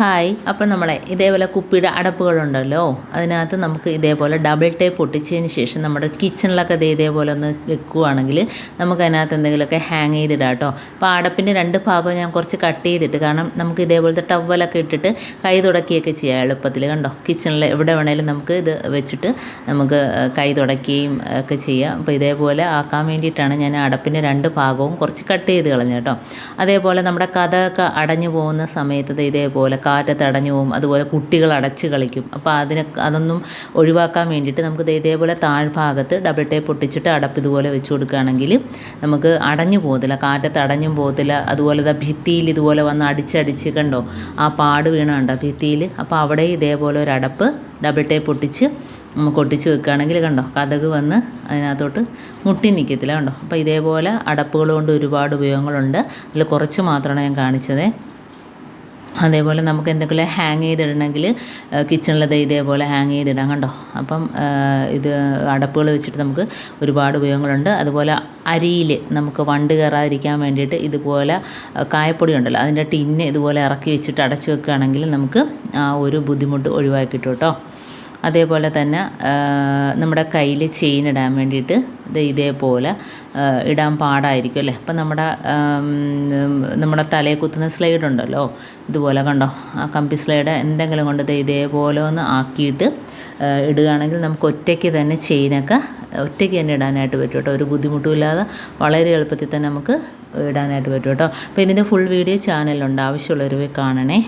Hi. അപ്പം നമ്മളെ ഇതേപോലെ കുപ്പിയുടെ അടപ്പുകളുണ്ടല്ലോ. അതിനകത്ത് നമുക്ക് ഇതേപോലെ ഡബിൾ ടേപ്പ് ഒട്ടിച്ചതിന് ശേഷം നമ്മുടെ കിച്ചണിലൊക്കെ ഇത് ഇതേപോലെ ഒന്ന് വെക്കുവാണെങ്കിൽ നമുക്ക് അതിനകത്ത് എന്തെങ്കിലുമൊക്കെ ഹാങ് ചെയ്തിടാം കേട്ടോ അപ്പോൾ അടപ്പിന്റെ രണ്ട് ഭാഗം ഞാൻ കുറച്ച് കട്ട് ചെയ്തിട്ട് കാരണം നമുക്ക് ഇതേപോലത്തെ ടവലൊക്കെ ഇട്ടിട്ട് കൈ തുടക്കിയൊക്കെ ചെയ്യാം എളുപ്പത്തിൽ. കണ്ടോ? കിച്ചണിൽ എവിടെ വേണേലും നമുക്ക് ഇത് വെച്ചിട്ട് നമുക്ക് കൈ തുടക്കുകയും ഒക്കെ ചെയ്യാം. അപ്പോൾ ഇതേപോലെ ആക്കാൻ വേണ്ടിയിട്ടാണ് ഞാൻ അടപ്പിന്റെ രണ്ട് ഭാഗവും കുറച്ച് കട്ട് ചെയ്ത് കളഞ്ഞു കേട്ടോ അതേപോലെ നമ്മുടെ കഥ ഒക്കെ അടഞ്ഞു പോകുന്ന സമയത്ത് ഇതേപോലെ കാറ്റത്ത് തടഞ്ഞു പോകും അതുപോലെ കുട്ടികൾ അടച്ച് കളിക്കും. അപ്പോൾ അതിനെ അതൊന്നും ഒഴിവാക്കാൻ വേണ്ടിയിട്ട് നമുക്ക് ഇതേപോലെ താഴ്ഭാഗത്ത് ഡബിൾ ടേപ്പ് ഒട്ടിച്ചിട്ട് അടപ്പ് ഇതുപോലെ വെച്ച് കൊടുക്കുകയാണെങ്കിൽ നമുക്ക് അടഞ്ഞു പോകത്തില്ല കാറ്റത്ത് അടഞ്ഞും പോകത്തില്ല. അതുപോലെ ദാ ഭിത്തിയിൽ ഇതുപോലെ വന്ന് അടിച്ചടിച്ച് കണ്ടോ ആ പാട് വീണുണ്ടോ ഭിത്തിയിൽ? അപ്പോൾ അവിടെ ഇതേപോലെ ഒരു അടപ്പ് ഡബിൾ ടേപ്പ് ഒട്ടിച്ച് നമുക്ക് ഒട്ടിച്ച് വെക്കുകയാണെങ്കിൽ കണ്ടോ കഥക് വന്ന് അതിനകത്തോട്ട് മുട്ടി നിൽക്കത്തില്ല കണ്ടോ. അപ്പോൾ ഇതേപോലെ അടപ്പുകൾ കൊണ്ട് ഒരുപാട് ഉപയോഗങ്ങളുണ്ട്. അതിൽ കുറച്ച് മാത്രമാണ് ഞാൻ കാണിച്ചത്. അതേപോലെ നമുക്ക് എന്തെങ്കിലും ഹാങ് ചെയ്തിടണമെങ്കിൽ കിച്ചണിലത് ഇതേപോലെ ഹാങ് ചെയ്തിടാം കണ്ടോ? അപ്പം ഇത് അടപ്പുകൾ വെച്ചിട്ട് നമുക്ക് ഒരുപാട് ഉപയോഗങ്ങളുണ്ട്. അതുപോലെ അരിയിൽ നമുക്ക് വണ്ട് കയറാതിരിക്കാൻ വേണ്ടിയിട്ട് ഇതുപോലെ കായപ്പൊടി ഉണ്ടല്ലോ അതിന്റെ ടിന്ന് ഇതുപോലെ ഇറക്കി വെച്ചിട്ട് അടച്ചു വെക്കുകയാണെങ്കിൽ നമുക്ക് ആ ഒരു ബുദ്ധിമുട്ട് ഒഴിവാക്കി കിട്ടും കേട്ടോ. അതേപോലെ തന്നെ നമ്മുടെ കയ്യിൽ ചെയിൻ ഇടാൻ വേണ്ടിയിട്ട് ഇത് ഇതേപോലെ ഇടാൻ പാടായിരിക്കും അല്ലേ? അപ്പം നമ്മുടെ നമ്മുടെ തലയിൽ കുത്തുന്ന സ്ലൈഡ് ഉണ്ടല്ലോ? ഇതുപോലെ കണ്ടോ? ആ കമ്പി സ്ലൈഡ് എന്തെങ്കിലും കൊണ്ട് ഇതേപോലെ ഒന്ന് ആക്കിയിട്ട് ഇടുകയാണെങ്കിൽ നമുക്ക് ഒറ്റയ്ക്ക് തന്നെ ചെയിനൊക്കെ ഒറ്റയ്ക്ക് തന്നെ ഇടാനായിട്ട് പറ്റും കേട്ടോ. ഒരു ബുദ്ധിമുട്ടുമില്ലാതെ വളരെ എളുപ്പത്തിൽ തന്നെ നമുക്ക് ഇടാനായിട്ട് പറ്റും കേട്ടോ. അപ്പോൾ ഇതിന്റെ ഫുൾ വീഡിയോ ചാനലുണ്ട് ആവശ്യമുള്ളവർ കാണണേ.